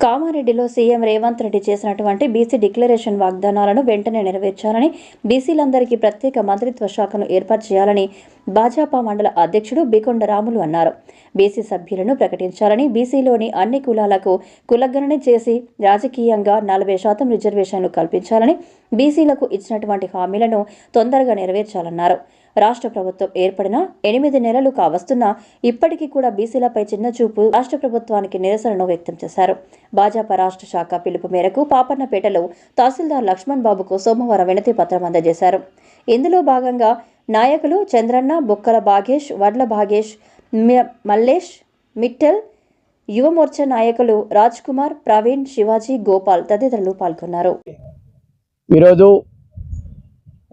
కామారెడ్డిలో సీఎం రేవంత్ రెడ్డి చేసినటువంటి BC declaration వాగ్దానాలను వెంటనే నెరవేర్చాలని బీసీలందరికీ ప్రత్యేక మంత్రిత్వ శాఖను ఏర్పాటు చేయాలని భాజపా మండల అధ్యక్షుడు బికొండ రాములు అన్నారు. బీసీ సభ్యులను ప్రకటించాలని బీసీలోని అన్ని కులాలకు కులగణన చేసి రాజకీయంగా నలభై శాతం రిజర్వేషన్లు కల్పించాలని బీసీలకు ఇచ్చినటువంటి హామీలను తొందరగా నెరవేర్చాలన్నారు. రాష్ట్ర ప్రభుత్వం ఏర్పడిన ఎనిమిది నెలలు కావస్తున్నా ఇప్పటికీ కూడా బీసీలపై చిన్న చూపు రాష్ట్ర ప్రభుత్వానికి నిరసనను వ్యక్తం చేశారు. భాజపా రాష్ట్ర శాఖ పిలుపు మేరకు పాపన్నపేటలో తహసీల్దార్ లక్ష్మణ్ బాబుకు సోమవారం వినతి పత్రం అందజేశారు. ఇందులో భాగంగా నాయకులు చంద్రన్న బొక్కల భాగేష్ వడ్ల భాగేష్ మల్లేష్ మిట్టల్ యువమోర్చా నాయకులు రాజ్ కుమార్ ప్రవీణ్ శివాజీ గోపాల్ తదితరులు పాల్గొన్నారు. ఈరోజు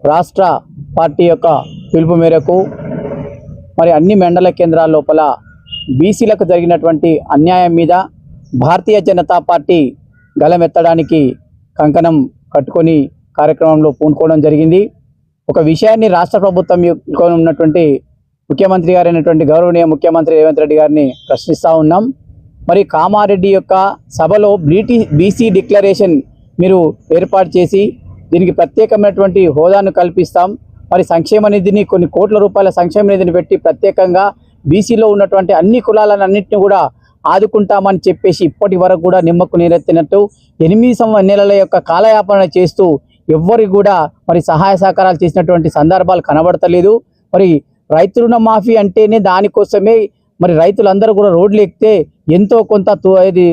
రాష్ట్ర పార్టీ యొక్క పిలుపు మేరకు మరి అన్ని మండల కేంద్రాల లోపల బీసీలకు జరిగినటువంటి అన్యాయం మీద భారతీయ జనతా పార్టీ గలమెత్తడానికి కంకణం కట్టుకొని కార్యక్రమంలో పూనుకోవడం జరిగింది. ఒక విషయాన్ని రాష్ట్ర ప్రభుత్వం ఉన్నటువంటి ముఖ్యమంత్రి గారైనటువంటి గౌరవనీయ ముఖ్యమంత్రి రేవంత్ రెడ్డి గారిని ప్రశ్నిస్తూ ఉన్నాం. మరి కామారెడ్డి యొక్క సభలో బ్లీటీ బీసీ డిక్లరేషన్ మీరు ఏర్పాటు చేసి దీనికి ప్రత్యేకమైనటువంటి హోదాను కల్పిస్తాం. మరి సంక్షేమ నిధిని కొన్ని కోట్ల రూపాయల సంక్షేమ నిధిని పెట్టి ప్రత్యేకంగా బీసీలో ఉన్నటువంటి అన్ని కులాలను అన్నింటినీ కూడా ఆదుకుంటామని చెప్పేసి ఇప్పటి వరకు కూడా నిమ్మకు నీరెత్తినట్టు ఎనిమిది సంవ నెలల యొక్క కాలయాపన చేస్తూ ఎవ్వరి కూడా మరి సహాయ సహకారాలు చేసినటువంటి సందర్భాలు కనబడతలేదు. మరి రైతు రుణ మాఫీ అంటేనే దానికోసమే మరి రైతులందరూ కూడా రోడ్లు ఎక్కితే ఎంతో కొంత తూ ఇది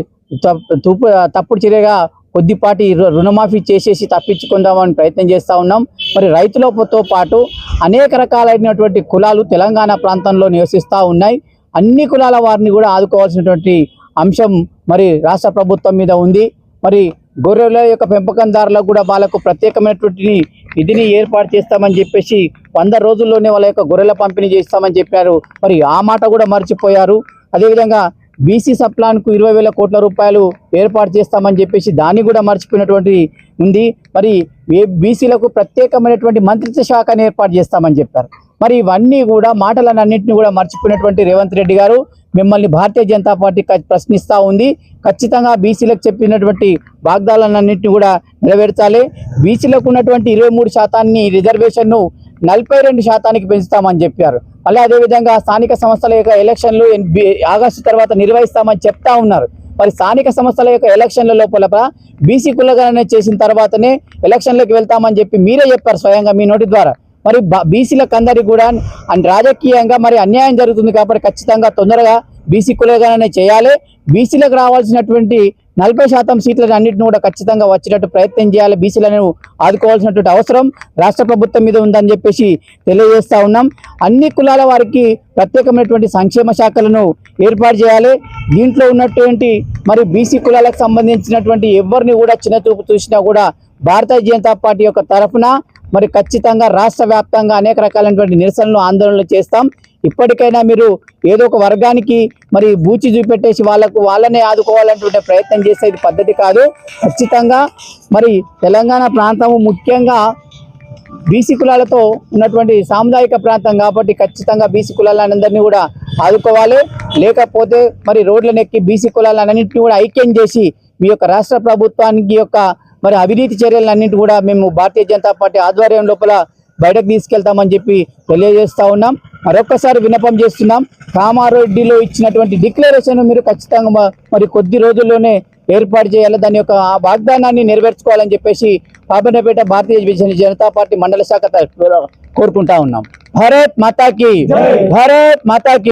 తప్పు తప్పుడు చర్యగా కొద్దిపాటి రు- రుణమాఫీ చేసేసి తప్పించుకుందామని ప్రయత్నం చేస్తూ ఉన్నాం. మరి రైతులతో పాటు అనేక రకాలైనటువంటి కులాలు తెలంగాణ ప్రాంతంలో నివసిస్తూ ఉన్నాయి. అన్ని కులాల వారిని కూడా ఆదుకోవాల్సినటువంటి అంశం మరి రాష్ట్ర ప్రభుత్వం మీద ఉంది. మరి గొర్రెల యొక్క పెంపకందారులకు కూడా వాళ్ళకు ప్రత్యేకమైనటువంటి విధిని ఏర్పాటు చేస్తామని చెప్పేసి వంద రోజుల్లోనే వాళ్ళ యొక్క గొర్రెల పంపిణీ చేస్తామని చెప్పారు. మరి ఆ మాట కూడా మర్చిపోయారు. అదేవిధంగా బీసీ సప్లాన్కు ఇరవై వేల కోట్ల రూపాయలు ఏర్పాటు చేస్తామని చెప్పేసి దాన్ని కూడా మర్చిపోయినటువంటి ఉంది. మరి ఏ బీసీలకు ప్రత్యేకమైనటువంటి మంత్రిత్వ శాఖని ఏర్పాటు చేస్తామని చెప్పారు. మరి ఇవన్నీ కూడా మాటలన్నింటినీ కూడా మర్చిపోయినటువంటి రేవంత్ రెడ్డి గారు మిమ్మల్ని భారతీయ జనతా పార్టీ ప్రశ్నిస్తూ ఉంది. ఖచ్చితంగా బీసీలకు చెప్పినటువంటి వాగ్దానాలన్నింటినీ కూడా నెరవేర్చాలి. బీసీలకు ఉన్నటువంటి ఇరవై మూడు శాతాన్ని రిజర్వేషన్ను నలభై రెండు శాతానికి పెంచుతామని చెప్పారు. మళ్ళీ అదేవిధంగా స్థానిక సంస్థల యొక్క ఎలక్షన్లు ఆగస్టు తర్వాత నిర్వహిస్తామని చెప్తా ఉన్నారు. మరి స్థానిక సంస్థల యొక్క ఎలక్షన్ల లోపల బీసీ కులగణన చేసిన తర్వాతనే ఎలక్షన్లకు వెళ్తామని చెప్పి మీరే చెప్పారు స్వయంగా మీ నోటి ద్వారా. మరి బ- బీసీలకు అందరికీ కూడా రాజకీయంగా మరి అన్యాయం జరుగుతుంది కాబట్టి ఖచ్చితంగా తొందరగా బీసీ కులగానే చేయాలి. బీసీలకు రావాల్సినటువంటి నలభై శాతం సీట్లను అన్నింటిని కూడా ఖచ్చితంగా వచ్చేటట్టు ప్రయత్నం చేయాలి. బీసీలను ఆదుకోవాల్సినటువంటి అవసరం రాష్ట్ర ప్రభుత్వం మీద ఉందని చెప్పేసి తెలియజేస్తా ఉన్నాం. అన్ని కులాల వారికి ప్రత్యేకమైనటువంటి సంక్షేమ శాఖలను ఏర్పాటు చేయాలి. దీంట్లో ఉన్నటువంటి మరి బీసీ కులాలకు సంబంధించినటువంటి ఎవరిని కూడా చిన్న చూపు చూసినా కూడా భారతీయ జనతా పార్టీ యొక్క తరఫున మరి ఖచ్చితంగా రాష్ట్ర వ్యాప్తంగా అనేక రకాలైనటువంటి నిరసనలు ఆందోళనలు చేస్తాం. ఇప్పటికైనా మీరు ఏదో ఒక వర్గానికి మరి బూచి చూపెట్టేసి వాళ్ళకు వాళ్ళనే ఆదుకోవాలనేటువంటి ప్రయత్నం చేసే ఇది పద్ధతి కాదు. ఖచ్చితంగా మరి తెలంగాణ ప్రాంతము ముఖ్యంగా బీసీ కులాలతో ఉన్నటువంటి సాముదాయిక ప్రాంతం కాబట్టి ఖచ్చితంగా బీసీ కులాలందరినీ కూడా ఆదుకోవాలి. లేకపోతే మరి రోడ్లనెక్కి బీసీ కులాలన్నింటినీ కూడా ఐక్యం చేసి మీ యొక్క రాష్ట్ర ప్రభుత్వానికి యొక్క మరి అవినీతి చర్యలన్నింటి కూడా మేము భారతీయ జనతా పార్టీ ఆధ్వర్యం లోపల బయటకు తీసుకెళ్తామని చెప్పి తెలియజేస్తా ఉన్నాం. మరొకసారి విన్నపం చేస్తున్నాం. కామారెడ్డిలో ఇచ్చినటువంటి డిక్లరేషన్ మీరు ఖచ్చితంగా మరి కొద్ది రోజుల్లోనే ఏర్పాటు చేయాలి. దాని యొక్క ఆ వాగ్దానాన్ని నెరవేర్చుకోవాలని చెప్పేసి పాపన్నపేట భారతీయ జనతా పార్టీ మండల శాఖ కోరుకుంటా ఉన్నాం. భారత్ మాతాకి భారత్ మాతాకి.